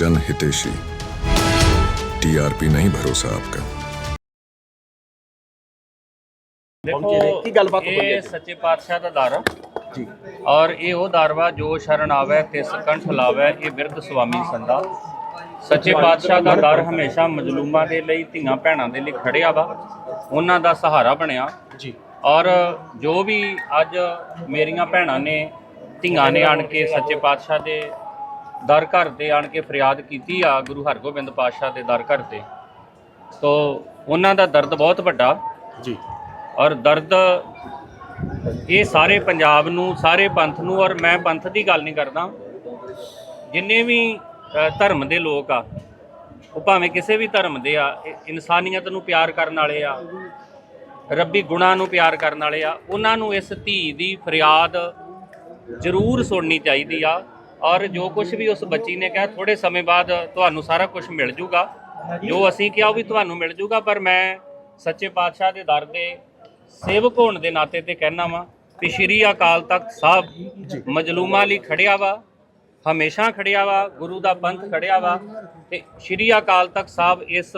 जन हितेशी टीआरपी नहीं भरोसा आपका ਦੇਖੋ ਕੀ ਗੱਲਬਾਤ ਹੋਈ ਹੈ ਇਹ ਜੀ? ਸੱਚੇ ਪਾਤਸ਼ਾਹ ਦਾ ਦਰ ਆ ਜੀ ਔਰ ਇਹ ਉਹ ਦਰ ਵਾ ਜੋ ਸ਼ਰਨ ਆਵੇ ਤਿਸ ਕੰਠ ਲਾਵੇ ਇਹ ਬਿਰਧ ਸੁਆਮੀ ਸੰਦਾ ਸੱਚੇ ਪਾਤਸ਼ਾਹ ਦਾ ਦਰ ਹਮੇਸ਼ਾ ਮਜਲੂਮਾਂ ਦੇ ਲਈ ਧੀਆਂ ਭੈਣਾਂ ਦੇ ਲਈ ਖੜਿਆ ਵਾ ਉਹਨਾਂ ਦਾ ਸਹਾਰਾ ਬਣਿਆ ਜੀ ਔਰ ਜੋ ਵੀ ਅੱਜ ਮੇਰੀਆਂ ਭੈਣਾਂ ਨੇ ਧੀਆਂ ਨੇ ਆਣ ਕੇ ਸੱਚੇ ਪਾਤਸ਼ਾਹ ਦੇ ਦਰ ਘਰ ਤੇ ਆਣ ਕੇ ਫਰਿਆਦ ਕੀਤੀ ਆ ਗੁਰੂ ਹਰਗੋਬਿੰਦ ਪਾਤਸ਼ਾਹ ਦੇ ਦਰ ਘਰ ਤੇ। ਤੋ ਉਹਨਾਂ ਦਾ ਦਰਦ ਬਹੁਤ ਵੱਡਾ। ਜੀ। ਔਰ ਦਰਦ ਇਹ ਸਾਰੇ ਪੰਜਾਬ ਨੂੰ ਸਾਰੇ ਪੰਥ ਨੂੰ ਔਰ ਮੈਂ ਪੰਥ ਦੀ ਗੱਲ ਨਹੀਂ ਕਰਦਾ। ਜਿੰਨੇ ਵੀ ਧਰਮ ਦੇ ਲੋਕ ਆ ਉਹ ਭਾਵੇਂ ਕਿਸੇ ਵੀ ਧਰਮ ਦੇ ਆ ਇਨਸਾਨੀਅਤ ਨੂੰ ਪਿਆਰ ਕਰਨ ਵਾਲੇ ਆ ਰੱਬੀ ਗੁਣਾਂ ਨੂੰ ਪਿਆਰ ਕਰਨ ਵਾਲੇ ਆ ਉਹਨਾਂ ਨੂੰ ਇਸ ਧੀ ਦੀ ਫਰਿਆਦ ਜ਼ਰੂਰ ਸੁਣਨੀ ਚਾਹੀਦੀ ਆ। ਔਰ ਜੋ ਕੁਝ ਵੀ ਉਸ ਬੱਚੀ ਨੇ ਕਿਹਾ ਥੋੜੇ ਸਮੇਂ ਬਾਅਦ ਤੁਹਾਨੂੰ ਸਾਰਾ ਕੁਝ ਮਿਲ ਜੂਗਾ। ਜੋ ਅਸੀਂ ਕਿਹਾ ਉਹ ਵੀ ਤੁਹਾਨੂੰ ਮਿਲ ਜੂਗਾ ਪਰ ਮੈਂ ਸੱਚੇ ਪਾਤਸ਼ਾਹ ਦੇ ਦਰ ਦੇ ਸੇਵਕ ਹੋਣ ਦੇ ਨਾਤੇ ਤੇ ਕਹਿਣਾ ਵਾਂ ਕਿ ਸ਼੍ਰੀ ਅਕਾਲ ਤਖਤ ਸਾਹਿਬ ਮਜਲੂਮਾਂ ਲਈ ਖੜਿਆ ਵਾ ਹਮੇਸ਼ਾ ਖੜਿਆ ਵਾ ਗੁਰੂ ਦਾ ਪੰਥ ਖੜਿਆ ਵਾ ਤੇ ਸ਼੍ਰੀ ਅਕਾਲ ਤਖਤ ਸਾਹਿਬ ਇਸ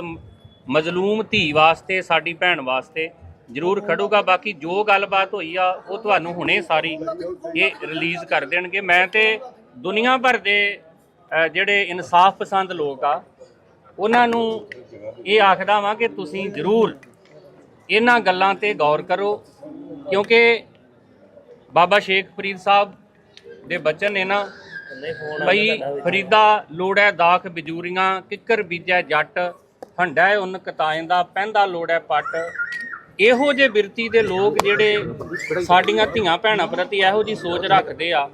ਮਜ਼ਲੂਮ ਧੀ ਵਾਸਤੇ ਸਾਡੀ ਭੈਣ ਵਾਸਤੇ ਜ਼ਰੂਰ ਖੜੂਗਾ। ਬਾਕੀ ਜੋ ਗੱਲਬਾਤ ਹੋਈ ਆ ਉਹ ਤੁਹਾਨੂੰ ਹੁਣੇ ਸਾਰੀ ਇਹ ਰਿਲੀਜ਼ ਕਰ ਦੇਣਗੇ। ਮੈਂ ਤੇ ਦੁਨੀਆ ਭਰ ਦੇ ਜਿਹੜੇ ਇਨਸਾਫ ਪਸੰਦ ਲੋਕ ਆ, ਉਹਨਾਂ ਨੂੰ ਇਹ ਆਖਦਾ ਵਾਂ ਕਿ ਤੁਸੀਂ ਜ਼ਰੂਰ ਇਹਨਾਂ ਗੱਲਾਂ ਤੇ ਗੌਰ ਕਰੋ, ਕਿਉਂਕਿ ਬਾਬਾ ਸ਼ੇਖ ਫਰੀਦ ਸਾਹਿਬ ਦੇ ਬਚਨ ਨੇ ਨਾ ਬਈ ਫਰੀਦਾ ਲੋੜੈ ਦਾਖ ਬਜੂਰੀਆਂ, ਕਿੱਕਰ ਬੀਜੈ ਜੱਟ, ਹੰਡਾ ਉਨ ਕਤਾਇੰਦਾ ਪੈਂਦਾ ਲੋੜੈ ਪੱਟ। ਇਹੋ ਜੇ ਬਿਰਤੀ ਦੇ ਲੋਕ ਜਿਹੜੇ ਸਾਡੀਆਂ ਧੀਆਂ ਭੈਣਾਂ ਪ੍ਰਤੀ ਇਹੋ ਜੀ ਸੋਚ ਰੱਖਦੇ ਆ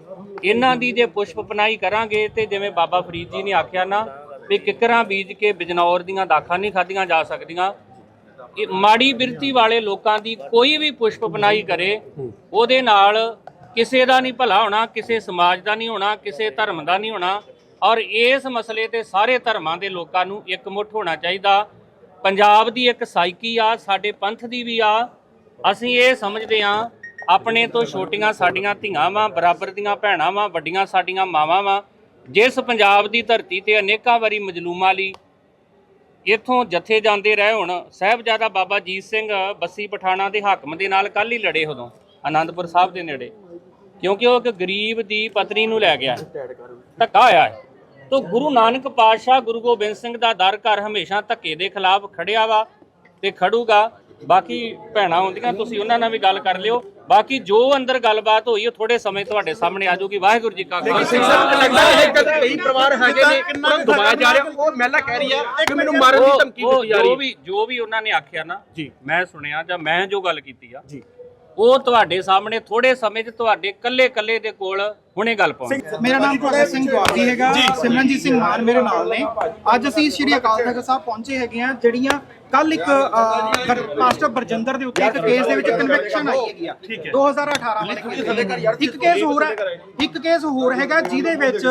ਇਹਨਾਂ ਦੀ ਜੇ ਪੁਸ਼ਪ ਪਨਾਈ ਕਰਾਂਗੇ ਤੇ ਜਿਵੇਂ ਬਾਬਾ ਫਰੀਦ ਜੀ ਨੇ ਆਖਿਆ ਨਾ ਵੀ ਕਿੱਕਰਾਂ ਬੀਜ ਕੇ ਬਿਜਨੌਰ ਦੀਆਂ ਦਾਖਾਂ ਨਹੀਂ ਖਾਧੀਆਂ ਜਾ ਸਕਦੀਆਂ। ਇਹ ਮਾੜੀ ਬਿਰਤੀ ਵਾਲੇ ਲੋਕਾਂ ਦੀ ਕੋਈ ਵੀ ਪੁਸ਼ਪ ਪਨਾਈ ਕਰੇ, ਉਹਦੇ ਨਾਲ ਕਿਸੇ ਦਾ ਨਹੀਂ ਭਲਾ ਹੋਣਾ, ਕਿਸੇ ਸਮਾਜ ਦਾ ਨਹੀਂ ਹੋਣਾ, ਕਿਸੇ ਧਰਮ ਦਾ ਨਹੀਂ ਹੋਣਾ। ਔਰ ਇਸ ਮਸਲੇ ਤੇ ਸਾਰੇ ਧਰਮਾਂ ਦੇ ਲੋਕਾਂ ਨੂੰ ਇਕਮੁੱਠ ਹੋਣਾ ਚਾਹੀਦਾ। ਪੰਜਾਬ ਦੀ ਇੱਕ ਸਾਈਕੀ ਆ, ਸਾਡੇ ਪੰਥ ਦੀ ਵੀ ਆ। ਅਸੀਂ ਇਹ ਸਮਝਦੇ ਆ ਆਪਣੇ ਤੋਂ ਛੋਟੀਆਂ ਸਾਡੀਆਂ ਧੀਆਂ ਵਾਂ, ਬਰਾਬਰ ਦੀਆਂ ਭੈਣਾਂ ਵਾਂ, ਵੱਡੀਆਂ ਸਾਡੀਆਂ ਮਾਵਾਂ ਵਾਂ, ਜਿਸ ਪੰਜਾਬ ਦੀ ਧਰਤੀ ਤੇ ਅਨੇਕਾਂ ਵਾਰੀ ਮਜਲੂਮਾਂ ਲਈ ਇੱਥੋਂ ਜਥੇ ਜਾਂਦੇ ਰਹੇ ਹੁਣ, ਸਾਹਿਬਜ਼ਾਦਾ ਬਾਬਾ ਜੀਤ ਸਿੰਘ ਬੱਸੀ ਪਠਾਣਾ ਦੇ ਹਾਕਮ ਦੇ ਨਾਲ ਕੱਲ ਹੀ ਲੜੇ ਉਦੋਂ, ਆਨੰਦਪੁਰ ਸਾਹਿਬ ਦੇ ਨੇੜੇ, ਕਿਉਂਕਿ ਉਹ ਇੱਕ ਗਰੀਬ ਦੀ ਪਤਨੀ ਨੂੰ ਲੈ ਗਿਆ ਧੱਕਾ ਹੋਇਆ ਹੈ। ਤੋ ਗੁਰੂ ਨਾਨਕ ਪਾਤਸ਼ਾਹ ਗੁਰੂ ਗੋਬਿੰਦ ਸਿੰਘ ਦਾ ਦਰ ਘਰ ਹਮੇਸ਼ਾ ਧੱਕੇ ਦੇ ਖਿਲਾਫ ਖੜਿਆ ਵਾ ਤੇ ਖੜੂਗਾ। ਬਾਕੀ ਭੈਣਾਂ ਹੁੰਦੀਆਂ ਤੁਸੀਂ ਉਹਨਾਂ ਨਾਲ ਵੀ ਗੱਲ ਕਰ ਲਿਓ। ਬਾਕੀ ਜੋ ਅੰਦਰ ਗੱਲਬਾਤ ਹੋਈ ਉਹ ਥੋੜੇ ਸਮੇਂ ਤੁਹਾਡੇ ਸਾਹਮਣੇ ਆ ਜਾਊਗੀ। ਵਾਹਿਗੁਰੂ ਜੀ ਕਾ ਖਾਲਸਾ। ਕਈ ਪਰਿਵਾਰ ਹੈਗੇ ਨੇ ਉਹਨਾਂ ਨੂੰ ਦਬਾਇਆ ਜਾ ਰਿਹਾ। ਉਹ ਮਹਿਲਾ ਕਹਿ ਰਹੀ ਹੈ ਕਿ ਮੈਨੂੰ ਮਾਰਨ ਦੀ ਧਮਕੀ ਦਿੱਤੀ ਜਾ ਰਹੀ ਜੋ ਵੀ ਜੋ ਵੀ ਉਹਨਾਂ ਨੇ ਆਖਿਆ ਨਾ ਜੀ। ਮੈਂ ਸੁਣਿਆ ਜਾਂ ਮੈਂ ਜੋ ਗੱਲ ਕੀਤੀ ਆ ਜੀ। ਉਹ ਤੁਹਾਡੇ ਸਾਹਮਣੇ ਥੋੜੇ ਸਮੇਂ 'ਚ ਤੁਹਾਡੇ ਕੱਲੇ-ਕੱਲੇ ਦੇ ਕੋਲ ਹੁਣੇ ਗੱਲ ਪਾਉਂਦੇ ਮੇਰਾ ਨਾਮ ਭਗਤ ਸਿੰਘ ਜਵਾਜੀ ਹੈਗਾ। ਸਿਮਰਨਜੀਤ ਸਿੰਘ ਮਾਨ ਮੇਰੇ ਨਾਲ ਨੇ। ਅੱਜ ਅਸੀਂ ਸ਼੍ਰੀ ਅਕਾਲ ਤਖਤ ਸਾਹਿਬ ਪਹੁੰਚੇ ਹੈਗੇ ਆ ਜਿਹੜੀਆਂ ਕੱਲ ਇੱਕ ਪਾਸਟਰ ਬਰਜੰਦਰ ਦੇ ਉੱਤੇ ਇੱਕ ਕੇਸ ਦੇ ਵਿੱਚ ਕਨਵੈਕਸ਼ਨ ਆਈ ਹੈਗੀ ਆ। 2018 ਵਾਲੇ ਕੇਸ ਦੇ ਵਿੱਚ। ਇੱਕ ਕੇਸ ਹੋਰ ਹੈ। ਇੱਕ ਕੇਸ ਹੋਰ ਹੈਗਾ ਜਿਹਦੇ ਵਿੱਚ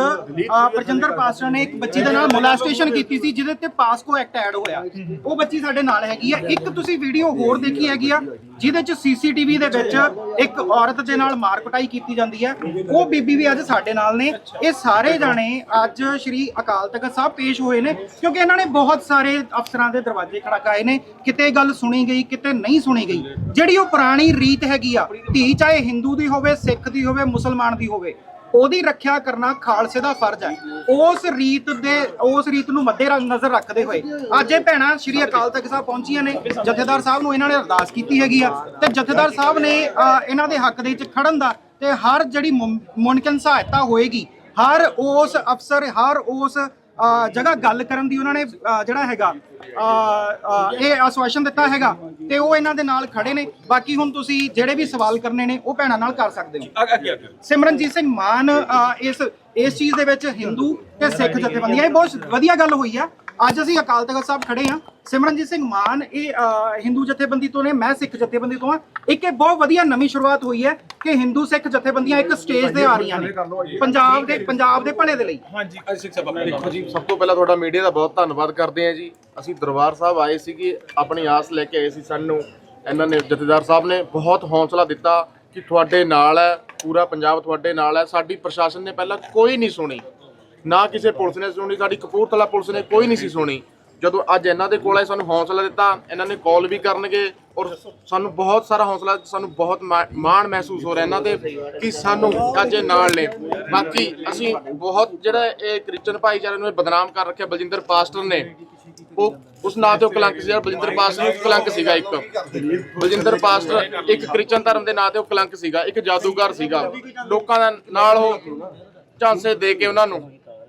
ਬਰਜੰਦਰ ਪਾਸਟਰ ਨੇ ਇੱਕ ਬੱਚੀ ਦੇ ਨਾਲ ਮੋਲਾਸਟੇਸ਼ਨ ਕੀਤੀ ਸੀ ਜਿਹਦੇ ਤੇ ਪਾਸਕੋ ਐਕਟ ਐਡ ਹੋਇਆ। ਉਹ ਬੱਚੀ ਸਾਡੇ ਨਾਲ ਹੈਗੀ ਆ। ਇੱਕ ਤੁਸੀਂ ਵੀਡੀਓ ਹੋਰ ਦੇਖੀ ਹੈਗੀ ਆ ਜਿਹਦੇ ਚ ਸੀਸੀਟੀਵੀ ਦੇ ਵਿੱਚ ਇੱਕ ਔਰਤ ਦੇ ਨਾਲ ਮਾਰ ਕੁਟਾਈ ਕੀਤੀ ਜਾਂਦੀ ਹੈ। ਉਹ ਬੀਬੀ ਵੀ ਅੱਜ ਸਾਡੇ ਨਾਲ ਨੇ। ਇਹ ਸਾਰੇ ਜਾਣੇ ਅੱਜ ਸ਼੍ਰੀ ਅਕਾਲ ਤਖਤ ਸਾਹਿਬ ਪੇਸ਼ ਹੋਏ ਨੇ ਕਿਉਂਕਿ ਇਹਨਾਂ ਨੇ ਬਹੁਤ ਸਾਰੇ ਅਫਸਰਾਂ ਦੇ ਦਰਵਾਜ਼ੇ ਖੜਕਾਏ ਨੇ। ਕਿਤੇ ਗੱਲ ਸੁਣੀ ਗਈ, ਕਿਤੇ ਨਹੀਂ ਸੁਣੀ ਗਈ। ਜਿਹੜੀ ਉਹ ਪੁਰਾਣੀ ਰੀਤ ਹੈਗੀ ਆ, ਧੀ ਚਾਹੇ ਹਿੰਦੂ ਦੀ ਹੋਵੇ, ਸਿੱਖ ਦੀ ਹੋਵੇ, ਮੁਸਲਮਾਨ ਦੀ ਹੋਵੇ ਉਹਦੀ ਰੱਖਿਆ ਕਰਨਾ ਖਾਲਸੇ ਦਾ ਫਰਜ਼ ਹੈ। ਉਸ ਰੀਤ ਦੇ ਉਸ ਰੀਤ ਨੂੰ ਮੱਦੇ ਨਜ਼ਰ ਰੱਖਦੇ ਹੋਏ। ਅੱਜ ਇਹ ਭੈਣਾਂ ਸ਼੍ਰੀ ਅਕਾਲ ਤਖਤ ਸਾਹਿਬ ਪਹੁੰਚੀਆਂ ਨੇ। ਜਥੇਦਾਰ ਸਾਹਿਬ ਨੂੰ ਇਹਨਾਂ ਨੇ ਅਰਦਾਸ ਕੀਤੀ ਹੈਗੀ ਆ। ਤੇ ਜਥੇਦਾਰ ਸਾਹਿਬ ਨੇ ਅ, ਇਹਨਾਂ ਦੇ ਹੱਕ ਦੇ ਵਿੱਚ ਖੜਨ ਦਾ ਤੇ ਹਰ ਜਿਹੜੀ ਮੁਮ- ਮੁਮਕਿਨ ਸਹਾਇਤਾ ਹੋਏਗੀ ਹਰ ਉਸ ਅਫਸਰ ਹਰ ਉਸ ਜਗ੍ਹਾ ਗੱਲ ਕਰਨ ਦੀ ਉਹਨਾਂ ਨੇ ਜਿਹੜਾ ਹੈਗਾ ਇਹ ਆਸ਼ਵਾਸਨ ਦਿੱਤਾ ਹੈਗਾ ਤੇ ਉਹ ਇਹਨਾਂ ਦੇ ਨਾਲ ਖੜੇ ਨੇ। ਬਾਕੀ ਹੁਣ ਤੁਸੀਂ ਜਿਹੜੇ ਵੀ ਸਵਾਲ ਕਰਨੇ ਨੇ ਉਹ ਭੈਣਾਂ ਨਾਲ ਕਰ ਸਕਦੇ ਹੋ। ਸਿਮਰਨਜੀਤ ਸਿੰਘ ਮਾਨ ਇਸ ਇਸ ਚੀਜ਼ ਦੇ ਵਿੱਚ ਹਿੰਦੂ ਤੇ ਸਿੱਖ ਜਥੇਬੰਦੀਆਂ ਇਹ ਬਹੁਤ ਵਧੀਆ ਗੱਲ ਹੋਈ ਆ। ਅੱਜ ਅਸੀਂ ਅਕਾਲ ਤਖਤ ਸਾਹਿਬ ਖੜੇ ਆ ਸਿਮਰਨਜੀਤ ਸਿੰਘ ਮਾਨ ਇਹ ਅ, ਹਿੰਦੂ ਜਥੇਬੰਦੀ ਤੋਂ ਨੇ ਮੈਂ ਸਿੱਖ ਜਥੇਬੰਦੀ ਤੋਂ ਆ ਇੱਕ ਇਹ ਬਹੁਤ ਵਧੀਆ ਨਵੀਂ ਸ਼ੁਰੂਆਤ ਹੋਈ ਹੈ ਕਿ ਹਿੰਦੂ ਸਿੱਖ ਜਥੇਬੰਦੀਆਂ ਇੱਕ ਸਟੇਜ ਤੇ ਆ ਰਹੀਆਂ ਨੇ। ਪੰਜਾਬ ਦੇ ਪੰਜਾਬ ਦੇ ਭਲੇ ਦੇ ਲਈ। ਹਾਂਜੀ। ਸਿੱਖ ਸਭਾ। ਦੇਖੋ ਜੀ ਸਭ ਤੋਂ ਪਹਿਲਾਂ ਤੁਹਾਡਾ ਮੀਡੀਆ ਦਾ ਬਹੁਤ ਧੰਨਵਾਦ ਕਰਦੇ ਹਾਂ ਜੀ। ਅਸੀਂ ਦਰਬਾਰ ਸਾਹਿਬ ਆਏ ਸੀਗੇ ਆਪਣੀ ਆਸ ਲੈ ਕੇ ਆਏ ਸੀ ਸਾਨੂੰ। ਇਹਨਾਂ ਨੇ ਜਥੇਦਾਰ ਸਾਹਿਬ ਨੇ ਬਹੁਤ ਹੌਸਲਾ ਦਿੱਤਾ ਕਿ ਤੁਹਾਡੇ ਨਾਲ ਹੈ ਪੂਰਾ ਪੰਜਾਬ ਤੁਹਾਡੇ ਨਾਲ ਹੈ। ਸਾਡੀ ਪ੍ਰਸ਼ਾਸਨ ਨੇ ਪਹਿਲਾਂ ਕੋਈ ਨਹੀਂ ਸੁਣੀ। ਨਾ ਕਿਸੇ ਪੁਲਿਸ ਨੇ ਸੁਣੀ, ਸਾਡੀ ਕਪੂਰਥਲਾ ਪੁਲਿਸ ਨੇ ਕੋਈ ਨਹੀਂ ਸੀ ਸੁਣੀ। ਜਦੋਂ ਅੱਜ ਇਹਨਾਂ ਦੇ ਕੋਲ ਆਏ ਸਾਨੂੰ ਹੌਸਲਾ ਦਿੱਤਾ, ਇਹਨਾਂ ਨੇ ਕਾਲ ਵੀ ਕਰਨਗੇ ਔਰ ਸਾਨੂੰ ਬਹੁਤ ਸਾਰਾ ਹੌਸਲਾ, ਸਾਨੂੰ ਬਹੁਤ ਮਾ- ਮਾਣ ਮਹਿਸੂਸ ਹੋ ਰਿਹਾ ਇਹਨਾਂ ਤੇ ਕਿ ਸਾਨੂੰ ਅੱਜ ਇਹ ਨਾਲ ਨੇ। ਬਾਕੀ ਅਸੀਂ ਬਹੁਤ ਜਿਹੜਾ ਇਹ ਕ੍ਰਿਸਚਨ ਭਾਈਚਾਰੇ ਨੂੰ ਇਹ ਬਦਨਾਮ ਕਰ ਰੱਖਿਆ ਬਲਜਿੰਦਰ ਪਾਸਟਰ ਨੇ, ਉਹ ਉਸ ਨਾਂ ਤੇ ਉਹ ਕਲੰਕ ਸੀ ਜਿਹੜਾ ਬਲਜਿੰਦਰ ਪਾਸਟਰ ਨੂੰ ਕਲੰਕ ਸੀਗਾ ਇੱਕ। ਬਲਜਿੰਦਰ ਪਾਸਟਰ ਇੱਕ ਕ੍ਰਿਸਚਨ ਧਰਮ ਦੇ ਨਾਂ ਤੇ ਉਹ ਕਲੰਕ ਸੀਗਾ, ਇੱਕ ਜਾਦੂਗਰ ਸੀਗਾ। ਲੋਕਾਂ ਦਾ ਨਾਲ ਉਹ ਝਾਂਸੇ ਦੇ ਕੇ ਉਹਨਾਂ ਨੂੰ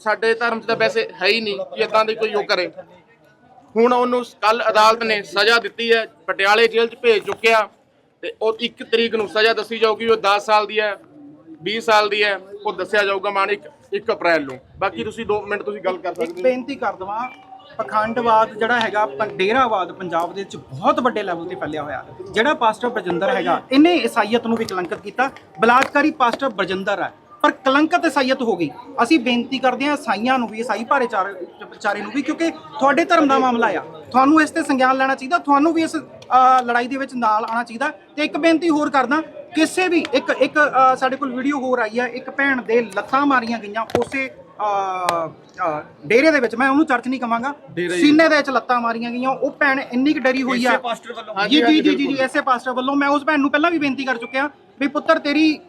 ਸਾਡੇ ਧਰਮ 'ਚ ਤਾਂ ਵੈਸੇ ਹੈ ਹੀ ਨਹੀਂ ਕਿ ਇਦਾਂ ਦੀ ਕੋਈ ਉਹ ਕਰੇ। ਹੁਣ ਉਹਨੂੰ ਕੱਲ ਅਦਾਲਤ ਨੇ ਸਜ਼ਾ ਦਿੱਤੀ ਹੈ ਪਟਿਆਲੇ ਜੇਲ੍ਹ 'ਚ ਭੇਜ ਚੁੱਕਿਆ ਤੇ ਉਹ 1 ਤਰੀਕ ਨੂੰ ਸਜ਼ਾ ਦੱਸੀ ਜਾਊਗੀ ਉਹ 10 ਸਾਲ ਦੀ ਹੈ 20 ਸਾਲ ਦੀ ਹੈ ਉਹ ਦੱਸਿਆ ਜਾਊਗਾ ਮਾਨ 1 1 ਅਪ੍ਰੈਲ ਨੂੰ। ਬਾਕੀ ਤੁਸੀਂ 2 ਮਿੰਟ ਤੁਸੀਂ ਗੱਲ ਕਰ ਸਕਦੇ ਹੋ। ਬੇਨਤੀ ਕਰ ਦਵਾਂ ਪਖੰਡਵਾਦ ਜਿਹੜਾ ਹੈਗਾ ਡੇਰਾਵਾਦ ਪੰਜਾਬ ਦੇ ਵਿੱਚ ਬਹੁਤ ਵੱਡੇ ਲੈਵਲ ਤੇ ਫੈਲਿਆ ਹੋਇਆ। ਜਿਹੜਾ ਪਾਸਟਰ ਬਰਜਿੰਦਰ ਹੈਗਾ ਇਹਨੇ ਈਸਾਈਅਤ ਨੂੰ ਵੀ ਕਲੰਕਿਤ ਕੀਤਾ। ਬਲਾਤਕਾਰੀ ਪਾਸਟਰ ਬਰਜਿੰਦਰ ਹੈ। ਪਰ ਕਲੰਕਤ ਈਸਾਈਅਤ ਹੋ ਗਈ। ਅਸੀਂ ਬੇਨਤੀ ਕਰਦੇ ਹਾਂ ਈਸਾਈਆਂ ਨੂੰ ਵੀ ਈਸਾਈ ਭਾਈਚਾਰੇ ਨੂੰ ਵੀ ਕਿਉਂਕਿ ਤੁਹਾਡੇ ਧਰਮ ਦਾ ਮਾਮਲਾ ਆ। ਤੁਹਾਨੂੰ ਇਸ ਤੇ ਸੰਗਿਆਨ ਲੈਣਾ ਚਾਹੀਦਾ ਤੁਹਾਨੂੰ ਵੀ ਇਸ ਲੜਾਈ ਦੇ ਵਿੱਚ ਨਾਲ ਆਉਣਾ ਚਾਹੀਦਾ। ਤੇ ਇੱਕ ਬੇਨਤੀ ਹੋਰ ਕਰਦਾ ਕਿਸੇ ਵੀ ਇੱਕ ਇੱਕ ਸਾਡੇ ਕੋਲ ਵੀਡੀਓ ਹੋਰ ਆਈ ਹੈ ਇੱਕ ਭੈਣ ਦੇ ਲੱਤਾਂ ਮਾਰੀਆਂ ਗਈਆਂ ਉਸੇ ਡੇਰੇ ਦੇ ਵਿੱਚ। ਮੈਂ ਉਹਨੂੰ ਚਰਚ ਨਹੀਂ ਕਵਾਂਗਾ। ਸੀਨੇ ਦੇ ਵਿੱਚ ਲੱਤਾਂ ਮਾਰੀਆਂ ਗਈਆਂ ਉਹ ਭੈਣ ਇੰਨੀ ਕੁ ਡਰੀ ਹੋਈ ਆ। ਜੀ ਜੀ ਜੀ ਐਸੇ ਪਾਸਟਰ ਵੱਲੋਂ। ਮੈਂ ਉਸ ਭੈਣ ਨੂੰ ਪਹਿਲਾਂ ਵੀ ਬੇਨਤੀ ਕਰ ਚੁੱਕਿਆ ਵੀ ਪੁੱਤਰ ਤੇਰੀ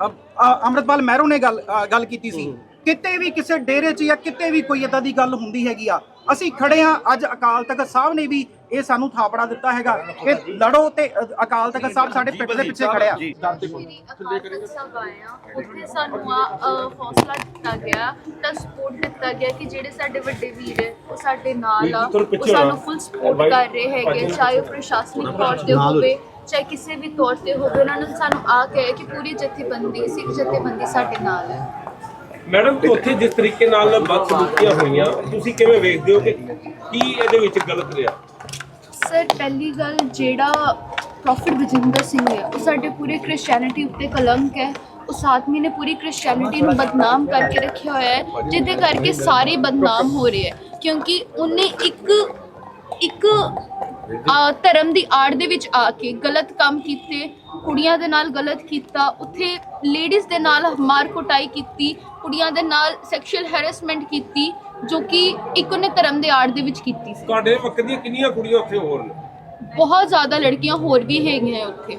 ਅੰਮ੍ਰਿਤਪਾਲ ਮਹਿਰੋ ਨੇ ਗੱਲ ਅ, ਗੱਲ ਕੀਤੀ ਸੀ ਕਿਤੇ ਵੀ ਕਿਸੇ ਡੇਰੇ 'ਚ ਜਾਂ ਕਿਤੇ ਵੀ ਕੋਈ ਇਦਾਂ ਦੀ ਗੱਲ ਹੁੰਦੀ ਹੈਗੀ ਆ ਅਸੀਂ ਖੜੇ ਆ ਅੱਜ ਅਕਾਲ ਤਖਤ ਸਾਹਿਬ ਨੇ ਵੀ ਇਹ ਸਾਨੂੰ ਥਾਪੜਾ ਦਿੱਤਾ ਹੈਗਾ ਕਿ ਲੜੋ ਤੇ ਅ, ਅਕਾਲ ਤਖਤ ਸਾਹਿਬ ਸਾਡੇ ਪਿੱਠ ਦੇ ਪਿੱਛੇ ਖੜੇ ਆ ਸ਼੍ਰੀ ਅਕਾਲ ਤਖਤ ਸਾਹਿਬ ਆਏ ਆ ਉੱਥੇ ਸਾਨੂੰ ਆ ਅ, ਹੌਸਲਾ ਦਿੱਤਾ ਗਿਆ ਤਾਂ ਸਪੋਰਟ ਦਿੱਤਾ ਗਿਆ ਕਿ ਜਿਹੜੇ ਸਾਡੇ ਵੱਡੇ ਵੀਰ ਹੈ ਉਹ ਸਾਡੇ ਨਾਲ ਆ ਉਹ ਸਾਨੂੰ ਫੁੱਲ ਸਪੋਰਟ ਕਰ ਰਹੇ ਹੈਗੇ ਚਾਹੇ ਉਹ ਪ੍ਰਸ਼ਾਸਨਿਕ ਤੌਰ ਤੇ ਹੋਵੇ ਚਾਹੇ ਕਿਸੇ ਵੀ ਤੌਰ ਤੇ ਹੋਵੇ ਉਹਨਾਂ ਨੇ ਸਾਨੂੰ ਆ ਕਹੇ ਕਿ ਪੂਰੀ ਜਥੇਬੰਦੀ ਸਿੱਖ ਜਥੇਬੰਦੀ ਸਾਡੇ ਨਾਲ ਹੈ। ਮੈਡਮ ਉੱਥੇ ਜਿਸ ਤਰੀਕੇ ਨਾਲ ਬਦਸਲੂਕੀਆਂ ਹੋਈਆਂ ਤੁਸੀਂ ਕਿਵੇਂ ਵੇਖਦੇ ਹੋ ਕਿ ਕੀ ਇਹਦੇ ਵਿੱਚ ਗਲਤ ਰਿਹਾ? ਸਰ ਪਹਿਲੀ ਗੱਲ ਜਿਹੜਾ ਪ੍ਰੋਫਿਟ ਬਜਿੰਦਰ ਸਿੰਘ ਹੈ ਉਹ ਸਾਡੇ ਪੂਰੇ ਕ੍ਰਿਸਚੀਅਨਿਟੀ ਉੱਤੇ ਕਲੰਕ ਹੈ। ਉਸ ਆਦਮੀ ਨੇ ਪੂਰੀ ਕ੍ਰਿਸਚੀਅਨਿਟੀ ਨੂੰ ਬਦਨਾਮ ਕਰਕੇ ਰੱਖਿਆ ਹੋਇਆ ਹੈ ਜਿਹਦੇ ਕਰਕੇ ਸਾਰੇ ਬਦਨਾਮ ਹੋ ਰਹੇ ਹੈ। ਕਿਉਂਕਿ ਉਹਨੇ ਇੱਕ ਇੱਕ ਆ, ਧਰਮ ਦੀ ਆੜ ਦੇ ਵਿੱਚ ਆ ਕੇ ਗਲਤ ਕੰਮ ਕੀਤੇ ਕੁੜੀਆਂ ਦੇ ਨਾਲ ਗਲਤ ਕੀਤਾ ਉੱਥੇ ਲੇਡੀਜ਼ ਦੇ ਨਾਲ ਮਾਰ ਕੁਟਾਈ ਕੀਤੀ ਕੁੜੀਆਂ ਦੇ ਨਾਲ ਸੈਕਸ਼ੂਅਲ ਹੈਰੈਸਮੈਂਟ ਕੀਤੀ ਜੋ ਕਿ ਇੱਕ ਉਹਨੇ ਧਰਮ ਦੇ ਆੜ ਦੇ ਵਿੱਚ ਕੀਤੀ ਸੀ। ਤੁਹਾਡੇ ਵਕਤ ਦੀਆਂ ਕਿੰਨੀਆਂ ਕੁੜੀਆਂ ਉੱਥੇ ਹੋਰ ਨੇ? ਬਹੁਤ ਜ਼ਿਆਦਾ ਲੜਕੀਆਂ ਹੋਰ ਵੀ ਹੈਗੀਆਂ ਹੈ। ਉੱਥੇ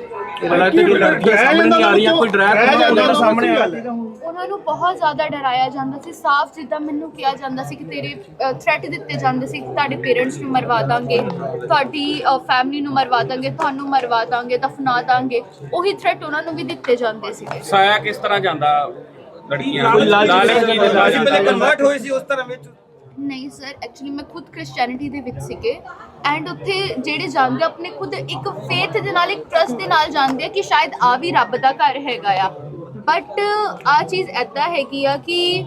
ਉਹਨਾਂ ਨੂੰ ਬਹੁਤ ਜ਼ਿਆਦਾ ਡਰਾਇਆ ਜਾਂਦਾ ਸੀ ਸਾਫ਼ ਜਿੱਦਾਂ ਮੈਨੂੰ ਕਿਹਾ ਜਾਂਦਾ ਸੀ ਕਿ ਤੇਰੇ ਥ੍ਰੈਟ ਦਿੱਤੇ ਜਾਂਦੇ ਸੀ ਕਿ ਤੁਹਾਡੇ ਪੇਰੈਂਟਸ ਨੂੰ ਮਰਵਾ ਦਾਂਗੇ ਤੁਹਾਡੀ ਫੈਮਿਲੀ ਨੂੰ ਮਰਵਾ ਦਾਂਗੇ ਤੁਹਾਨੂੰ ਮਰਵਾ ਦਾਂਗੇ ਦਫਨਾ ਦਾਂਗੇ ਉਹੀ ਥ੍ਰੈਟ ਉਹਨਾਂ ਨੂੰ ਵੀ ਦਿੱਤੇ ਜਾਂਦੇ ਸੀਗੇ। ਸਾਇਆ ਕਿਸ ਤਰ੍ਹਾਂ ਜਾਂਦਾ ਲੜਕੀਆਂ ਕੋਈ ਲਾਲਚ ਲਾਲਚ ਕੀ ਦਿੰਦਾ ਅਸੀਂ ਪਹਿਲੇ ਜਾਂਦਾ? ਕਨਵਰਟ ਹੋਏ ਸੀ ਉਸ ਧਰਮ ਵਿੱਚ। ਨਹੀਂ ਸਰ ਐਕਚੁਅਲੀ ਮੈਂ ਖੁਦ ਕ੍ਰਿਸਚੀਅਨਿਟੀ ਦੇ ਵਿੱਚ ਸੀਗੇ ਐਂਡ ਉੱਥੇ ਜਿਹੜੇ ਜਾਂਦੇ ਆਪਣੇ ਖੁਦ ਇੱਕ ਫੇਥ ਦੇ ਨਾਲ ਇੱਕ ਟਰਸਟ ਦੇ ਨਾਲ ਜਾਂਦੇ ਆ ਕਿ ਸ਼ਾਇਦ ਆ ਵੀ ਰੱਬ ਦਾ ਘਰ ਹੈਗਾ ਆ। ਬਟ ਆ ਚੀਜ਼ ਐਦਾਂ ਹੈਗੀ ਆ ਕਿ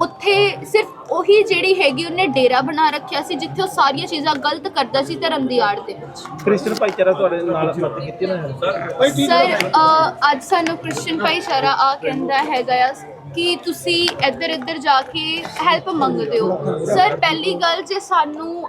ਉੱਥੇ ਸਿਰਫ ਉਹੀ ਜਿਹੜੀ ਹੈਗੀ ਉਹਨੇ ਡੇਰਾ ਬਣਾ ਰੱਖਿਆ ਸੀ ਜਿੱਥੇ ਉਹ ਸਾਰੀਆਂ ਚੀਜ਼ਾਂ ਗਲਤ ਕਰਦਾ ਸੀ ਧਰਮ ਦੀ ਆੜ ਦੇ ਵਿੱਚ। ਕ੍ਰਿਸਚਨ ਭਾਈਚਾਰਾ ਤੁਹਾਡੇ ਨਾਲ ਮਦਦ ਕੀਤੀ ਨਾ ਸਰ ਅ, ਅੱਜ ਸਾਨੂੰ ਕ੍ਰਿਸਚੀਅਨ ਭਾਈਚਾਰਾ ਆ ਕਹਿੰਦਾ ਹੈਗਾ ਆ ਕਿ ਤੁਸੀਂ ਇੱਧਰ ਇੱਧਰ ਜਾ ਕੇ ਹੈਲਪ ਮੰਗਦੇ ਹੋ। ਸਰ ਪਹਿਲੀ ਗੱਲ ਜੇ ਸਾਨੂੰ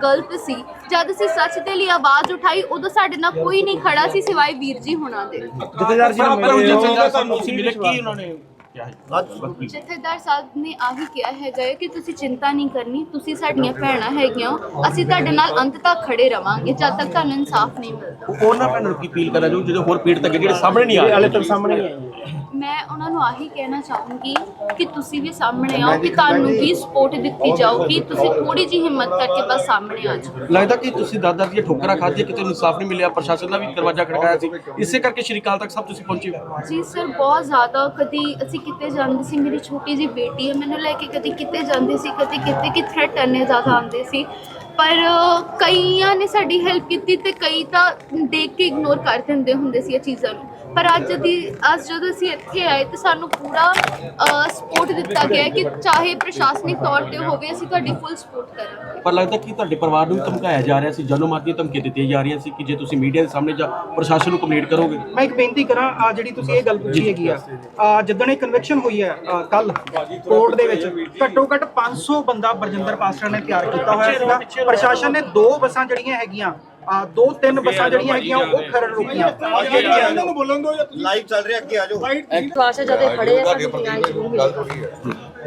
ਗਲਤ ਸੀ। ਜਦ ਅਸੀਂ ਸੱਚ ਦੇ ਲਈ ਆਵਾਜ਼ ਉਠਾਈ ਉਦੋਂ ਸਾਡੇ ਨਾਲ ਕੋਈ ਨਹੀਂ ਖੜਾ ਸੀ ਸਿਵਾਏ ਵੀਰ ਜੀ ਹੁਣਾਂ ਦੇ। ਜਥੇਦਾਰ ਜੀ ਨੇ ਤੁਹਾਨੂੰ ਤੁਸੀਂ ਮਿਲੇ ਕੀ ਉਹਨਾਂ ਨੇ ਕਿਹਾ ਹੈ ਜਥੇਦਾਰ ਸਾਹਿਬ ਨੇ ਆਹੀ ਕਿਹਾ ਹੈਗਾ ਹੈ ਕਿ ਤੁਸੀਂ ਚਿੰਤਾ ਨਹੀਂ ਕਰਨੀ ਤੁਸੀਂ ਸਾਡੀਆਂ ਭੈਣਾਂ ਹੈਗੀਆਂ ਅਸੀਂ ਤੁਹਾਡੇ ਨਾਲ ਅੰਤ ਤੱਕ ਖੜੇ ਰਵਾਂਗੇ ਜਦ ਤੱਕ ਤੁਹਾਨੂੰ ਇਨਸਾਫ ਨਹੀਂ ਮਿਲਦਾ। ਉਹਨਾਂ ਭੈਣਾਂ ਨੂੰ ਕੀ ਅਪੀਲ ਕਰਨਾ ਜੋ ਜਿਹੜੇ ਹੋਰ ਪੀੜਤ ਅੱਗੇ ਜਿਹੜੇ ਸਾਹਮਣੇ ਨਹੀਂ ਆਏ ਹਾਲੇ ਤੱਕ ਸਾਹਮਣੇ ਨਹੀਂ ਆਏ। ਮੈਂ ਉਹਨਾਂ ਨੂੰ ਆਹੀ ਕਹਿਣਾ ਚਾਹੂੰਗੀ ਕਿ ਤੁਸੀਂ ਵੀ ਸਾਹਮਣੇ ਆਓ ਕਿ ਤੁਹਾਨੂੰ ਵੀ ਸਪੋਰਟ ਦਿੱਤੀ ਜਾਊਗੀ। ਤੁਸੀਂ ਥੋੜੀ ਜਿਹੀ ਹਿੰਮਤ ਕਰਕੇ ਬਸ ਸਾਹਮਣੇ ਆ ਜਾਓ। ਲੱਗਦਾ ਕਿ ਤੁਸੀਂ ਦਾਦਾ ਦੀਆਂ ਠੋਕਰਾਂ ਖਾਧੀਆਂ ਕਿਤੇ ਇਨਸਾਫ ਨਹੀਂ ਮਿਲਿਆ ਪ੍ਰਸ਼ਾਸਨ ਦਾ ਵੀ ਦਰਵਾਜ਼ਾ ਖੜਕਾਇਆ ਸੀ। ਇਸੇ ਕਰਕੇ ਸ਼੍ਰੀ ਅਕਾਲ ਤੱਕ ਸਭ ਤੁਸੀਂ ਪਹੁੰਚੇ ਜੀ ਸਰ ਬਹੁਤ ਜ਼ਿਆਦਾ ਕਦੀ ਅਸੀਂ ਕਿਤੇ ਜਾਂਦੇ ਸੀ ਮੇਰੀ ਛੋਟੀ ਜੀ ਬੇਟੀ ਹੈ ਮੈਨੂੰ ਲੈ ਕੇ ਕਦੀ ਕਿਤੇ ਜਾਂਦੇ ਸੀ ਕਦੀ ਕਿਤੇ ਕਿ ਥ੍ਰੈਟ ਇੰਨੇ ਜ਼ਿਆਦਾ ਆਉਂਦੇ ਸੀ। ਪਰ ਕਈਆਂ ਨੇ ਸਾਡੀ ਹੈਲਪ ਕੀਤੀ ਤੇ ਕਈ ਤਾਂ ਦੇਖ ਕੇ ਇਗਨੋਰ ਕਰ ਦਿੰਦੇ ਹੁੰਦੇ ਸੀ ਇਹ ਚੀਜ਼ਾਂ ਨੂੰ। ਪਰ ਅੱਜ ਦੀ ਅੱਜ ਜਦੋਂ ਅਸੀਂ ਇੱਥੇ ਆਏ ਤੇ ਸਾਨੂੰ ਪੂਰਾ ਸਪੋਰਟ ਦਿੱਤਾ ਗਿਆ ਕਿ ਚਾਹੇ ਪ੍ਰਸ਼ਾਸਨਿਕ ਤੌਰ ਤੇ ਹੋਵੇ ਅਸੀਂ ਤੁਹਾਡੀ ਫੁੱਲ ਸਪੋਰਟ ਕਰਾਂਗੇ ਪਰ ਲੱਗਦਾ ਕਿ ਤੁਹਾਡੇ ਪਰਿਵਾਰ ਨੂੰ ਵੀ ਧਮਕਾਇਆ ਜਾ ਰਿਹਾ ਸੀ ਜਨਮ ਮਾਤੀ ਧਮਕੀ ਦਿੱਤੀਆਂ ਜਾ ਰਹੀਆਂ ਸੀ ਕਿ ਜੇ ਤੁਸੀਂ ਮੀਡੀਆ ਦੇ ਸਾਹਮਣੇ ਜਾਂ ਪ੍ਰਸ਼ਾਸਨ ਨੂੰ ਕੰਪਲੇਂਟ ਕਰੋਗੇ? ਮੈਂ ਇੱਕ ਬੇਨਤੀ ਕਰਾਂ ਆ ਜਿਹੜੀ ਤੁਸੀਂ ਇਹ ਗੱਲ ਪੁੱਛੀ ਹੈਗੀ ਆ ਆ ਜਿੱਦਣ ਇਹ ਕਨਵੈਕਸ਼ਨ ਹੋਈ ਹੈ ਕੱਲ ਕੋਰਟ ਦੇ ਵਿੱਚ ਘੱਟੋ ਘੱਟ 500 ਬੰਦਾ ਬਰਜਿੰਦਰ ਪਾਸਟਰ ਨੇ ਤਿਆਰ ਕੀਤਾ ਹੋਇਆ ਸੀਗਾ। ਪ੍ਰਸ਼ਾਸਨ ਨੇ ਦੋ ਬੱਸਾਂ ਜਿਹੜੀਆਂ ਹੈਗੀਆਂ ਆ ਦੋ ਤਿੰਨ ਬੱਸਾਂ ਜਿਹੜੀਆਂ ਹੈਗੀਆਂ ਉਹ ਖਰੜ ਰੁਕੀਆਂ। ਲਾਈਵ ਚੱਲ ਰਿਹਾ ਅੱਗੇ ਆ ਜਾਓ। ਹੈ ਜਦੋਂ ਫੜੇ ਆ ਸਾਡੀ ਨਿਆਂ ਜ਼ਰੂਰ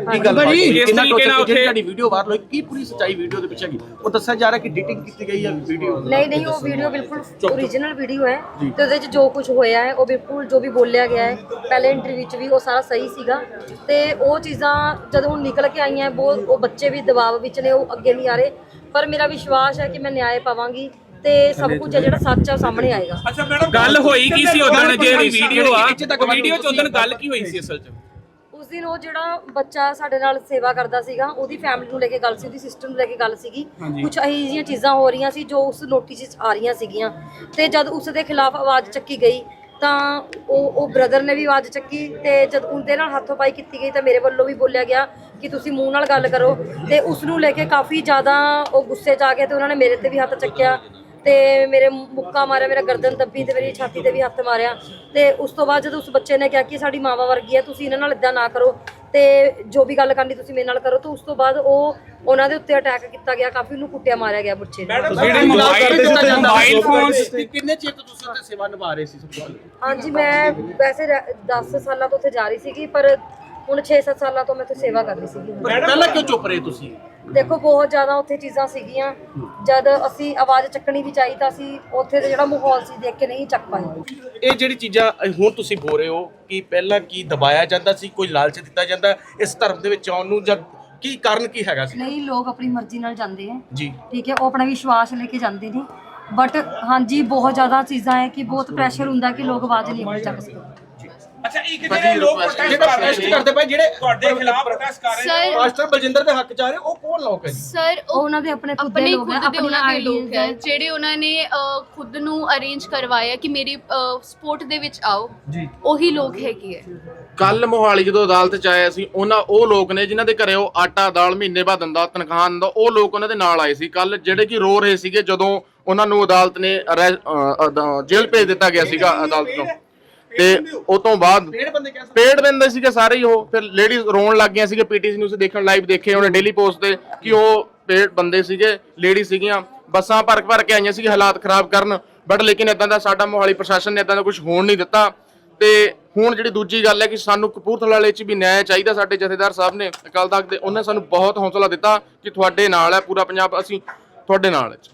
ਕੀ ਗੱਲ ਇਸ ਤਰੀਕੇ ਨਾਲ ਉੱਥੇ ਤੁਹਾਡੀ ਵੀਡੀਓ ਵਾਇਰਲ ਹੋਈ ਕੀ ਪੂਰੀ ਸੱਚਾਈ ਵੀਡੀਓ ਦੇ ਪਿੱਛੇ ਕੀ ਉਹ ਦੱਸਿਆ ਜਾ ਰਿਹਾ ਕਿ ਐਡੀਟਿੰਗ ਕੀਤੀ ਗਈ ਹੈ ਵੀਡੀਓ ਨਹੀਂ ਨਹੀਂ ਉਹ ਵੀਡੀਓ ਬਿਲਕੁਲ ਓਰੀਜਨਲ ਵੀਡੀਓ ਹੈ ਤੇ ਉਹਦੇ ਵਿੱਚ ਜੋ ਕੁਝ ਹੋਇਆ ਹੈ ਉਹ ਬਿਲਕੁਲ ਜੋ ਵੀ ਬੋਲਿਆ ਗਿਆ ਹੈ ਪਹਿਲੇ ਇੰਟਰਵਿਊ ਵਿੱਚ ਵੀ ਉਹ ਸਾਰਾ ਸਹੀ ਸੀਗਾ ਤੇ ਉਹ ਚੀਜ਼ਾਂ ਜਦੋਂ ਹੁਣ ਨਿਕਲ ਕੇ ਆਈਆਂ ਬਹੁਤ ਉਹ ਬੱਚੇ ਵੀ ਦਬਾਅ ਵਿੱਚ ਨੇ ਉਹ ਅੱਗੇ ਨਹੀਂ ਆ ਰਹੇ। ਪਰ ਮੇਰਾ ਵਿਸ਼ਵਾਸ ਹੈ ਕਿ ਮੈਂ ਨਿਆਂ ਪਾਵਾਂਗੀ। ਤੇ ਸਭ ਕੁਝ ਜਿਹੜਾ ਸੱਚ ਉਹ ਸਾਹਮਣੇ ਆਏਗਾ। ਅੱਛਾ ਮੈਡਮ ਗੱਲ ਹੋਈ ਕੀ ਸੀ ਉਦੋਂ ਜਿਹੜੀ ਵੀਡੀਓ ਆ ਵੀਡੀਓ ਚ ਉਦੋਂ ਗੱਲ ਕੀ ਹੋਈ ਸੀ ਅਸਲ ਚ? ਉਸ ਦਿਨ ਉਹ ਜਿਹੜਾ ਬੱਚਾ ਸਾਡੇ ਨਾਲ ਸੇਵਾ ਕਰਦਾ ਸੀਗਾ ਉਹਦੀ ਫੈਮਿਲੀ ਨੂੰ ਲੈ ਕੇ ਗੱਲ ਸੀ ਉਹਦੀ ਸਿਸਟਰ ਨੂੰ ਲੈ ਕੇ ਗੱਲ ਸੀਗੀ। ਕੁਝ ਇਹੋ ਜਿਹੀਆਂ ਚੀਜ਼ਾਂ ਹੋ ਰਹੀਆਂ ਸੀ ਜੋ ਉਸ ਨੋਟਿਸ 'ਚ ਆ ਰਹੀਆਂ ਸੀਗੀਆਂ। ਤੇ ਜਦ ਉਸ ਦੇ ਖਿਲਾਫ ਆਵਾਜ਼ ਚੱਕੀ ਗਈ ਤਾਂ ਉਹ ਉਹ ਬ੍ਰਦਰ ਨੇ ਵੀ ਆਵਾਜ਼ ਚੱਕੀ ਤੇ ਜਦ ਉਹਦੇ ਨਾਲ ਹੱਥੋਂ ਪਾਈ ਕੀਤੀ ਗਈ ਤਾਂ ਮੇਰੇ ਵੱਲੋਂ ਵੀ ਬੋਲਿਆ ਗਿਆ ਕਿ ਤੁਸੀਂ ਮੂੰਹ ਨਾਲ ਗੱਲ ਕਰੋ। ਤੇ ਉਸ ਨੂੰ ਲੈ ਕੇ ਕਾਫੀ ਜ਼ਿਆਦਾ ਉਹ ਗੁੱਸੇ 'ਚ ਆ ਗਏ ਤੇ ਉਹਨਾਂ ਨੇ ਮੇਰੇ ਤੇ ਵੀ ਹੱਥ ਚੱਕਿਆ। ਤੇ ਮੇਰੇ ਮੁੱਕਾ ਮਾਰਿਆ ਮੇਰਾ ਗਰਦਨ ਦੱਬੀ ਤੇ ਮੇਰੀ ਛਾਤੀ ਤੇ ਵੀ ਹੱਥ ਮਾਰਿਆ। ਤੇ ਉਸ ਤੋਂ ਬਾਅਦ ਜਦੋਂ ਉਸ ਬੱਚੇ ਨੇ ਕਿਹਾ ਕਿ ਸਾਡੀ ਮਾਵਾ ਵਰਗੀ ਹੈ ਤੁਸੀਂ ਇਹਨਾਂ ਨਾਲ ਇਦਾਂ ਨਾ ਕਰੋ ਤੇ ਜੋ ਵੀ ਗੱਲ ਕਰਨੀ ਤੁਸੀਂ ਮੇਰੇ ਨਾਲ ਕਰੋ ਤਾਂ ਉਸ ਤੋਂ ਬਾਅਦ ਉਹ ਉਹਨਾਂ ਦੇ ਉੱਤੇ ਅਟੈਕ ਕੀਤਾ ਗਿਆ ਕਾਫੀ ਉਹਨੂੰ ਕੁੱਟਿਆ ਮਾਰਿਆ ਗਿਆ ਬੱਚੇ ਨੂੰ। ਜਿਹੜੇ ਮੋਬਾਈਲ ਮੋਬਾਈਲ ਫੋਨਸ ਕਿੰਨੇ ਚਿਰ ਤੋਂ ਤੁਸੀਂ ਉੱਥੇ ਸੇਵਾ ਨਿਭਾ ਰਹੇ ਸੀ ਸਭ ਤੋਂ ਪਹਿਲਾਂ? ਹਾਂਜੀ ਮੈਂ ਵੈਸੇ 10 ਸਾਲਾਂ ਤੋਂ ਉੱਥੇ ਜਾ ਰਹੀ ਸੀਗੀ ਪਰ ਹੁਣ 6-7 ਸਾਲਾਂ ਤੋਂ ਮੈਂ ਉੱਥੇ ਸੇਵਾ ਕਰ ਰਹੀ ਸੀਗੀ। ਪਹਿਲਾਂ ਕਿਉਂ ਚੁੱਪ ਰਹੇ ਤੁਸੀਂ? ਦੇਖੋ ਬਹੁਤ ਜ਼ਿਆਦਾ ਉੱਥੇ ਚੀਜ਼ਾਂ ਸੀਗੀਆਂ। ਜਦ ਅਸੀਂ ਆਵਾਜ਼ ਚੱਕਣੀ ਵੀ ਚਾਹੀ ਤਾਂ ਅਸੀਂ ਉੱਥੇ ਦਾ ਜਿਹੜਾ ਮਾਹੌਲ ਸੀ ਦੇਖ ਕੇ ਨਹੀਂ ਚੱਕ ਪਾਏ। ਇਹ ਜਿਹੜੀ ਚੀਜ਼ਾਂ ਹੁਣ ਤੁਸੀਂ ਬੋਲ ਰਹੇ ਹੋ ਕਿ ਪਹਿਲਾਂ ਕੀ ਦਬਾਇਆ ਜਾਂਦਾ ਸੀ ਕੋਈ ਲਾਲਚ ਦਿੱਤਾ ਜਾਂਦਾ ਇਸ ਧਰਮ ਦੇ ਵਿੱਚ ਆਉਣ ਨੂੰ ਜਾਂ ਕੀ ਕਾਰਨ ਕੀ ਹੈਗਾ ਸੀ? ਨਹੀਂ ਲੋਕ ਆਪਣੀ ਮਰਜ਼ੀ ਨਾਲ ਜਾਂਦੇ ਹੈ ਜੀ। ਠੀਕ ਹੈ ਉਹ ਆਪਣਾ ਵਿਸ਼ਵਾਸ ਲੈ ਕੇ ਜਾਂਦੇ ਨੇ। ਬਟ ਹਾਂਜੀ ਬਹੁਤ ਜ਼ਿਆਦਾ ਚੀਜ਼ਾਂ ਹੈ ਕਿ ਬਹੁਤ ਪ੍ਰੈਸ਼ਰ ਹੁੰਦਾ ਕਿ ਲੋਕ ਆਵਾਜ਼ ਨਹੀਂ ਚੱਕ ਸਕਦੇ। ਅੱਛਾ ਇੱਕ ਜਿਹੜੇ ਲੋਕ ਪ੍ਰੋਟੈਸਟ ਕਰ ਰਹੇ ਸੀ ਕਰਦੇ ਪਏ ਜਿਹੜੇ ਤੁਹਾਡੇ ਖਿਲਾਫ ਪ੍ਰੋਟੈਸਟ ਕਰ ਰਹੇ ਸਰ ਮਾਸਟਰ ਬਲਜਿੰਦਰ ਦੇ ਹੱਕ ਚ ਆ ਰਹੇ ਉਹ ਕੌਣ ਲੋਕ ਹੈ ਜੀ? ਸਰ ਉਹ ਉਹਨਾਂ ਦੇ ਆਪਣੇ ਖੁਦ ਦੇ ਆਪਣੇ ਲੋਕ ਹੈ ਖੁਦ ਦੇ ਆਪਣੀਆਂ ਉਹਨਾਂ ਦੇ ਲੋਕ ਆਈਡੀਆਜ਼ ਹੈ। ਹੈ। ਜਿਹੜੇ ਉਹਨਾਂ ਨੇ ਅ, ਖੁਦ ਨੂੰ ਅਰੇਂਜ ਕਰਵਾਇਆ ਕਿ ਮੇਰੀ ਸਪੋਰਟ ਦੇ ਵਿੱਚ ਆਓ ਜੀ। ਉਹੀ ਲੋਕ ਹੈਗੇ ਹੈ। ਕੱਲ ਮੋਹਾਲੀ ਜਦੋਂ ਅਦਾਲਤ ਚ ਆਏ ਸੀ ਉਹਨਾਂ ਉਹ ਲੋਕ ਨੇ ਜਿਨ੍ਹਾਂ ਦੇ ਘਰੇ ਉਹ ਆਟਾ ਦਾਲ ਮਹੀਨੇ ਬਾਅਦ ਦਿੰਦਾ ਤਨਖਾਹ ਦਿੰਦਾ ਉਹ ਲੋਕ ਉਹਨਾਂ ਦੇ ਨਾਲ ਆਏ ਸੀ। ਕੱਲ ਜਿਹੜੇ ਕਿ ਰੋ ਰਹੇ ਸੀਗੇ ਜਦੋਂ ਉਹਨਾਂ ਨੂੰ ਅਦਾਲਤ ਨੇ ਜੇਲ੍ਹ ਭੇਜ ਦਿੱਤਾ ਗਿਆ ਸੀਗਾ ਅਦਾਲਤ ਤੋਂ। ਤੇ ਉਹ ਤੋਂ ਬਾਅਦ ਕਿਹੜੇ ਬੰਦੇ ਕਹਿ ਪੇੜ ਬੰਦੇ ਸੀਗੇ ਸਾਰੇ ਹੀ ਉਹ। ਫਿਰ ਲੇਡੀਜ਼ ਰੋਣ ਲੱਗ ਗਈਆਂ ਸੀਗੇ ਪੀਟੀਸੀ ਨਿਊਜ਼ ਦੇਖਣ ਲਾਈਵ ਦੇਖੇ ਉਹਨੇ ਡੇਲੀ ਪੋਸਟ ਤੇ ਕਿ ਉਹ ਪੇੜ ਬੰਦੇ ਸੀਗੇ ਲੇਡੀ ਸੀਗੀਆਂ। ਬੱਸਾਂ ਭਰ ਭਰ ਕੇ ਆਈਆਂ ਸੀ ਹਾਲਾਤ ਖਰਾਬ ਕਰਨ। ਬਟ ਲੇਕਿਨ ਇਦਾਂ ਦਾ ਸਾਡਾ ਮੋਹਾਲੀ ਪ੍ਰਸ਼ਾਸਨ ਨੇ ਇਦਾਂ ਦਾ ਕੁਝ ਹੋਣ ਨਹੀਂ ਦਿੱਤਾ। ਤੇ ਹੁਣ ਜਿਹੜੀ ਦੂਜੀ ਗੱਲ ਹੈ ਕਿ ਸਾਨੂੰ ਕਪੂਰਥਲਾ ਵਾਲੇ 'ਚ ਵੀ ਨਿਆਂ ਚਾਹੀਦਾ ਸਾਡੇ ਜਥੇਦਾਰ ਸਾਹਿਬ ਨੇ ਅਕਾਲ ਤਖਤ ਦੇ ਉਹਨੇ ਸਾਨੂੰ ਬਹੁਤ ਹੌਸਲਾ ਦਿੱਤਾ ਕਿ ਤੁਹਾਡੇ ਨਾਲ ਹੈ ਪੂਰਾ ਪੰਜਾਬ ਅਸੀਂ ਤੁਹਾਡੇ ਨਾਲ ਹੈ।